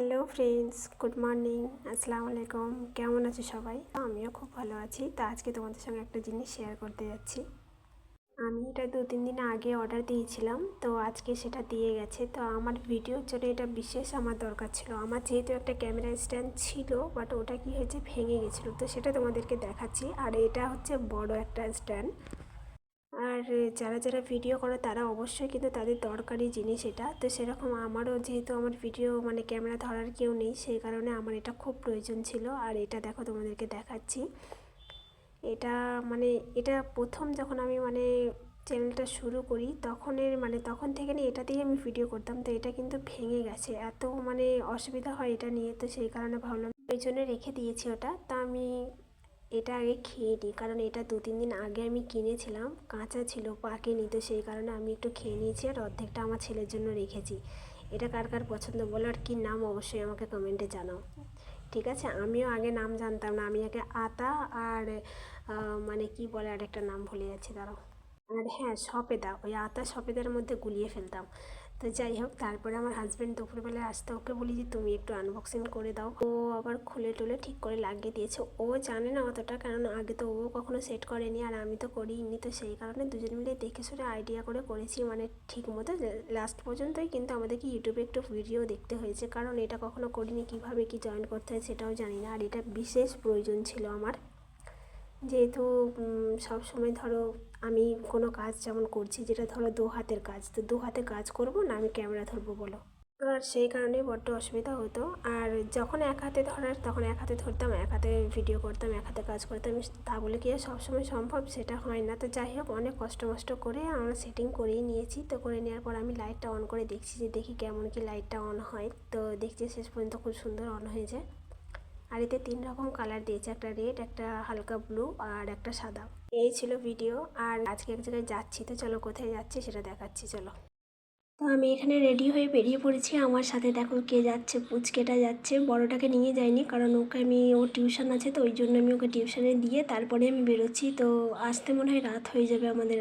Hello friends, good morning, আসসালামু আলাইকুম, কেমন আছো সবাই? আমিও খুব ভালো আছি। তো আজকে তোমাদের সঙ্গে একটা জিনিস শেয়ার করতে যাচ্ছি। আমি এটা দু তিন দিন আগে অর্ডার দিয়েছিলাম, তো আজকে সেটা দিয়ে গেছে। তো আমার ভিডিওর জন্য এটা বিশেষ আমার দরকার ছিল। আমার যেহেতু একটা ক্যামেরা স্ট্যান্ড ছিল বাট ওটা কি হয়েছে, ভেঙে গেছিল। তো সেটা তোমাদেরকে দেখাচ্ছি। আর এটা হচ্ছে বড় একটা স্ট্যান্ড আর যারা যারা ভিডিও করে তারা অবশ্যই কিন্তু তাদের দরকারি জিনিস এটা। তো সেরকম আমারও যেহেতু আমার ভিডিও মানে ক্যামেরা ধরার কেউ নেই, সেই কারণে আমার এটা খুব প্রয়োজন ছিল। আর এটা দেখো তোমাদেরকে দেখাচ্ছি। এটা মানে এটা প্রথম যখন আমি মানে চ্যানেলটা শুরু করি, তখনের মানে তখন থেকে নিয়ে এটাতেই আমি ভিডিও করতাম। তো এটা কিন্তু ভেঙে গেছে। এত মানে অসুবিধা হয় এটা নিয়ে। তো সেই কারণে ভাবলাম ওই জন্য রেখে দিয়েছি ওটা। তা আমি এটা আগে খেয়ে নিই, কারণ এটা দু তিন দিন আগে আমি কিনেছিলাম, কাঁচা ছিল, পাকেনি তো সেই কারণে আমি একটু খেয়ে নিয়েছি আর অর্ধেকটা আমার ছেলের জন্য রেখেছি। এটা কার কার পছন্দ বলো আর কী নাম অবশ্যই আমাকে কমেন্টে জানাও। ঠিক আছে, আমিও আগে নাম জানতাম না, আমি আগে আতা আর মানে কি বলে আর একটা নাম ভুলে যাচ্ছি, দাঁড়াও। আর হ্যাঁ সপেদা, ওই আতা সপেদার মধ্যে গুলিয়ে ফেলতাম। তো যাই হোক, তারপরে আমার হাজব্যান্ড দুপুরবেলায় আসতে ওকে বলি যে, তুমি একটু আনবক্সিং করে দাও। ও আবার খুলে টুলে ঠিক করে লাগিয়ে দিয়েছে। ও জানে না অতটা, কারণ আগে তো ও কখনো সেট করেনি আর আমি তো করি করিনি তো সেই কারণে দুজন মিলে দেখে শুনে আইডিয়া করে করেছি মানে ঠিক মতো। লাস্ট পর্যন্তই কিন্তু আমাদেরকে ইউটিউবে একটু ভিডিও দেখতে হয়েছে। কারণ এটা কখনো করিনি, কীভাবে কি জয়েন করতে হয় সেটাও জানি না। আর এটা বিশেষ প্রয়োজন ছিল আমার। যেহেতু সব সময় ধরো আমি কোনো কাজ যেমন করছি, যেটা ধরো দু হাতের কাজ, তো দু হাতে কাজ করব না আমি ক্যামেরা ধরবো বলো? আর সেই কারণেই বড্ড অসুবিধা হতো। আর যখন এক হাতে ধরার, তখন এক হাতে ধরতাম, এক হাতে ভিডিও করতাম, এক হাতে কাজ করতাম তা বলে কি আর সবসময় সম্ভব? সেটা হয় না। তো যাই হোক, অনেক কষ্ট মষ্ট করে আমরা সেটিং করেই নিয়েছি। তো করে নেওয়ার পর আমি লাইটটা অন করে দেখছি যে দেখি কেমন কি লাইটটা অন হয়। তো দেখছি শেষ পর্যন্ত খুব সুন্দর অন হয়ে যায় আর এতে তিন রকম কালার দিয়েছে, একটা রেড, একটা হালকা ব্লু আর একটা সাদা। এই ছিল ভিডিও, আর আজকে এক জায়গায় যাচ্ছি, তো চলো কোথায় যাচ্ছি সেটা দেখাচ্ছি, চলো। তো আমি এখানে রেডি হয়ে বেরিয়ে পড়েছি, আমার সাথে দেখো কে যাচ্ছে, পুচকেটা যাচ্ছে, বড়টাকে নিয়ে যায়নি কারণ ওকে আমি ও টিউশন আছে, তো ওই জন্য আমি ওকে টিউশনে দিয়ে তারপরে আমি বেরোচ্ছি, তো আসতে মনে হয় রাত হয়ে যাবে আমাদের,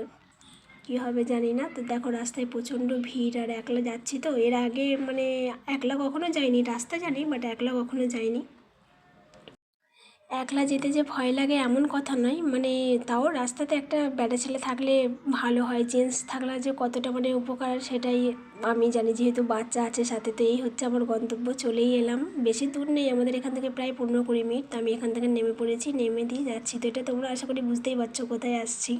কী হবে জানি না। তো দেখো রাস্তায় প্রচণ্ড ভিড় আর একলা যাচ্ছি, তো এর আগে মানে একলা কখনো যাইনি, রাস্তা জানি বাট একলা কখনো যাইনি। একলা যেতে যে ভয় লাগে এমন কথা নয়। মানে তাও রাস্তাতে একটা ব্যাটা ছেলে থাকলে ভালো হয় জেন্টস থাকলে যে কতটা মানে উপকার সেটাই আমি জানি। যেহেতু বাচ্চা আছে সাথে, তো এই হচ্ছে আমার গন্তব্য, চলেই এলাম। বেশি দূর নেই আমাদের এখান থেকে প্রায় পনেরো কুড়ি মিনিট, তো আমি এখান থেকে নেমে পড়েছি, নেমে দিয়ে যাচ্ছি। তো এটা তোমরা আশা করি বুঝতেই পারছ কোথায় আসছি।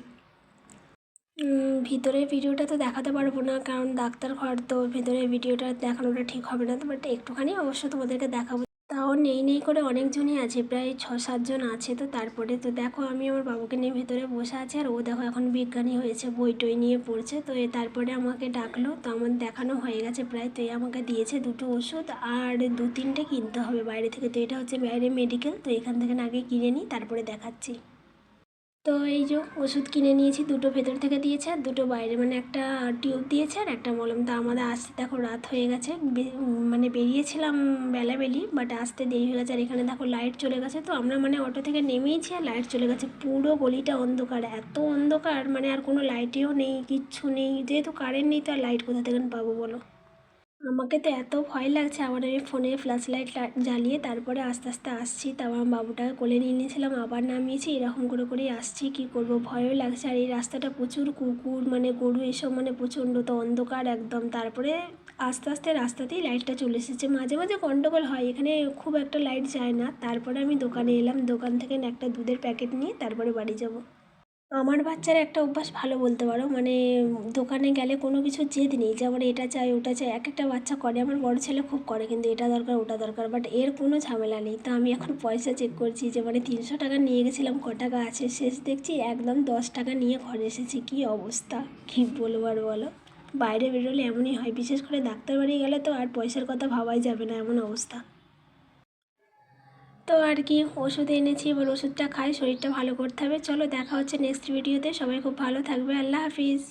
ভিতরে ভিডিওটা তো দেখাতে পারব না, কারণ ডাক্তার ঘর, তো ভেতরে ভিডিওটা দেখানোটা ঠিক হবে না, তো বাট একটুখানি অবশ্য তোমাদেরকে দেখাবো। তাও নেই নেই করে অনেকজনই আছে, প্রায় ছ সাতজন আছে তো তারপরে তো দেখো আমি আমার বাবুকে নিয়ে ভেতরে বসে আছি আর ও দেখো এখন বিজ্ঞানী হয়েছে, বই টই নিয়ে পড়ছে। তো এ তারপরে আমাকে ডাকলো, তো আমার দেখানো হয়ে গেছে প্রায়, তো এ আমাকে দিয়েছে দুটো ওষুধ আর দু তিনটে কিনতে হবে বাইরে থেকে। তো এটা হচ্ছে বাইরে মেডিকেল তো এখান থেকে আগে কিনে নিই, তারপরে দেখাচ্ছি। তো এই যে ওষুধ কিনে নিয়েছি, দুটো ভেতর থেকে দিয়েছে, আর দুটো বাইরে। মানে একটা টিউব দিয়েছে আর একটা মলম। তা আমাদের আসতে দেখো রাত হয়ে গেছে। মানে বেরিয়েছিলাম বেলাবেলি বাট আসতে দেরি হয়ে গেছে। আর এখানে দেখো লাইট চলে গেছে। তো আমরা মানে অটো থেকে নেমেইছি আর লাইট চলে গেছে। পুরো গলিটা অন্ধকার, এত অন্ধকার। মানে আর কোনো লাইটেও নেই, কিচ্ছু নেই। যেহেতু কারেন্ট নেই, তো আর লাইট কোথা থেকে পাবো বলো? আমাকে তো এত ভয় লাগছে। আবার আমি ফোনে ফ্ল্যাশ লাইট জ্বালিয়ে তারপরে আস্তে আস্তে আসছি। তারপর আমার বাবুটাকে কোলে নিয়ে নিয়েছিলাম, আবার নামিয়েছি, এরকম করে করেই আসছি। কি করব? ভয়ও লাগছে। আর এই রাস্তাটা প্রচুর কুকুর মানে গরু এসব মানে প্রচণ্ড, তো অন্ধকার একদম। তারপরে আস্তে আস্তে রাস্তাতেই লাইটটা চলে এসেছে। মাঝে মাঝে গন্ডগোল হয়। এখানে খুব একটা লাইট যায় না। তারপরে আমি দোকানে এলাম। দোকান থেকে একটা দুধের প্যাকেট নিয়ে তারপরে বাড়ি যাব। আমার বাচ্চার একটা অভ্যাস ভালো বলতে পারো মানে দোকানে গেলে কোনো কিছু জেদ নেই, যেমন এটা চাই, ওটা চাই এক একটা বাচ্চা করে, আমার বড় ছেলে খুব করে, কিন্তু এটা দরকার, ওটা দরকার বাট এর কোনো ঝামেলা নেই। তো আমি এখন পয়সা চেক করছি যে মানে তিনশো টাকা নিয়ে গেছিলাম, ক টাকা আছে, শেষ দেখছি একদম দশ টাকা নিয়ে ঘরে এসেছি, কী অবস্থা? কী বলব আর বলো? বাইরে বেরোলে এমনই হয়, বিশেষ করে ডাক্তার বাড়ি গেলে তো আর পয়সার কথা ভাবাই যাবে না, এমন অবস্থা। তো আর কি, ওষুধ এনেছি, এবার ওষুধটা খাই, শরীরটা ভালো করতে হবে। চলো, দেখা হচ্ছে নেক্সট ভিডিওতে সবাই খুব ভালো থাকবে। আল্লাহ হাফিজ।